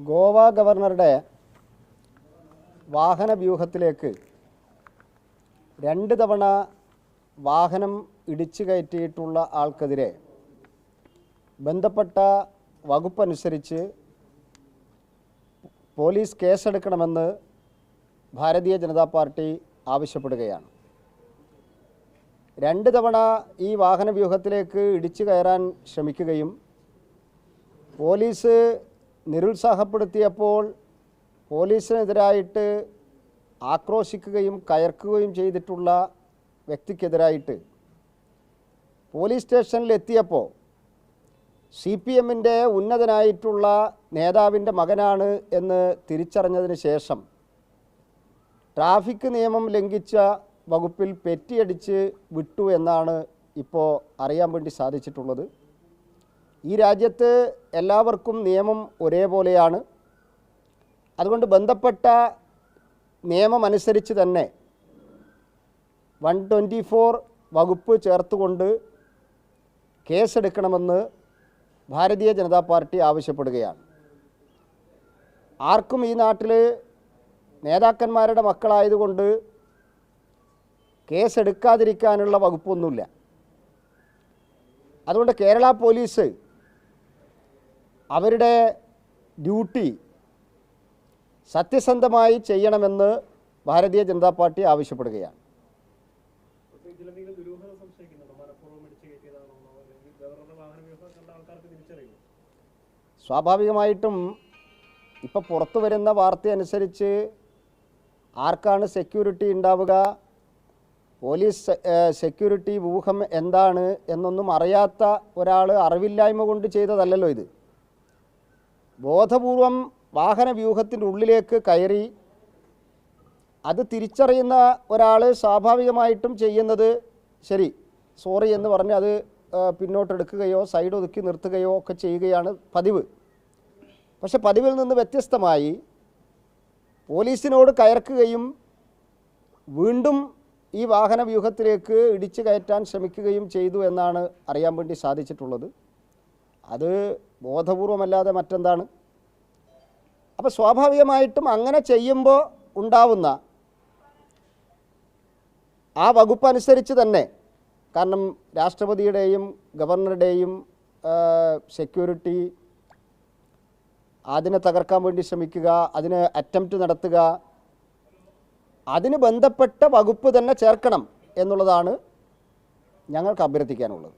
ഗോവ ഗവർണറുടെ വാഹന വ്യൂഹത്തിലേക്ക് രണ്ട് തവണ വാഹനം ഇടിച്ചു കയറ്റിയിട്ടുള്ള ആൾക്കെതിരെ ബന്ധപ്പെട്ട വകുപ്പനുസരിച്ച് പോലീസ് കേസെടുക്കണമെന്ന് ഭാരതീയ ജനതാ പാർട്ടി ആവശ്യപ്പെടുകയാണ്. രണ്ട് തവണ ഈ വാഹന വ്യൂഹത്തിലേക്ക് ഇടിച്ചു കയറാൻ ശ്രമിക്കുകയും പോലീസ് നിരുത്സാഹപ്പെടുത്തിയപ്പോൾ പോലീസിനെതിരായിട്ട് ആക്രോശിക്കുകയും കയർക്കുകയും ചെയ്തിട്ടുള്ള വ്യക്തിക്കെതിരായിട്ട് പോലീസ് സ്റ്റേഷനിൽ എത്തിയപ്പോൾ സി പി എമ്മിന്റെ ഉന്നതനായിട്ടുള്ള നേതാവിന്റെ മകനാണ് എന്ന് തിരിച്ചറിഞ്ഞതിന് ശേഷം ട്രാഫിക് നിയമം ലംഘിച്ച വകുപ്പിൽ പെറ്റിയടിച്ച് വിട്ടു എന്നാണ് ഇപ്പോൾ അറിയാൻ വേണ്ടി സാധിച്ചിട്ടുള്ളത്. ഈ രാജ്യത്ത് എല്ലാവർക്കും നിയമം ഒരേപോലെയാണ്. അതുകൊണ്ട് ബന്ധപ്പെട്ട നിയമമനുസരിച്ച് തന്നെ വൺ ട്വന്റി ഫോർ വകുപ്പ് ചേർത്തുകൊണ്ട് കേസെടുക്കണമെന്ന് ഭാരതീയ ജനതാ പാർട്ടി ആവശ്യപ്പെടുകയാണ്. ആർക്കും ഈ നാട്ടിൽ നേതാക്കന്മാരുടെ മക്കളായതുകൊണ്ട് കേസെടുക്കാതിരിക്കാനുള്ള വകുപ്പൊന്നുമില്ല. അതുകൊണ്ട് കേരള പോലീസ് അവരുടെ ഡ്യൂട്ടി സത്യസന്ധമായി ചെയ്യണമെന്ന് ഭാരതീയ ജനതാ പാർട്ടി ആവശ്യപ്പെടുകയാണ്. സ്വാഭാവികമായിട്ടും ഇപ്പോൾ പുറത്തു വരുന്ന വാർത്ത അനുസരിച്ച് ആർക്കാണ് സെക്യൂരിറ്റി ഉണ്ടാവുക? പോലീസ് സെക്യൂരിറ്റി വ്യൂഹം എന്താണ് എന്നൊന്നും അറിയാത്ത ഒരാൾ അറിവില്ലായ്മ കൊണ്ട് ചെയ്തതല്ലല്ലോ ഇത്. ബോധപൂർവം വാഹന വ്യൂഹത്തിന്റെ ഉള്ളിലേക്ക് കയറി അത് തിരിച്ചറിയുന്ന ഒരാൾ സ്വാഭാവികമായിട്ടും ചെയ്യുന്നത് ശരി സോറി എന്ന് പറഞ്ഞ് അത് പിന്നോട്ടെടുക്കുകയോ സൈഡ് ഒതുക്കി നിർത്തുകയോ ഒക്കെ ചെയ്യുകയാണ് പതിവ്. പക്ഷെ പതിവിൽ നിന്ന് വ്യത്യസ്തമായി പോലീസിനോട് കയർക്കുകയും വീണ്ടും ഈ വാഹനവ്യൂഹത്തിലേക്ക് ഇടിച്ചു കയറ്റാൻ ശ്രമിക്കുകയും ചെയ്തു എന്നാണ് അറിയാൻ വേണ്ടി സാധിച്ചിട്ടുള്ളത്. അത് ബോധപൂർവമല്ലാതെ മറ്റെന്താണ്? അപ്പോൾ സ്വാഭാവികമായിട്ടും അങ്ങനെ ചെയ്യുമ്പോൾ ഉണ്ടാവുന്ന ആ വകുപ്പ് അനുസരിച്ച് തന്നെ കാരണം രാഷ്ട്രപതിയുടെയും ഗവർണറുടെയും സെക്യൂരിറ്റി അതിനെ തകർക്കാൻ വേണ്ടി ശ്രമിക്കുക അതിന് അറ്റംപ്റ്റ് നടത്തുക അതിന് ബന്ധപ്പെട്ട വകുപ്പ് തന്നെ ചേർക്കണം എന്നുള്ളതാണ് ഞങ്ങൾക്ക് അഭ്യർത്ഥിക്കാനുള്ളത്.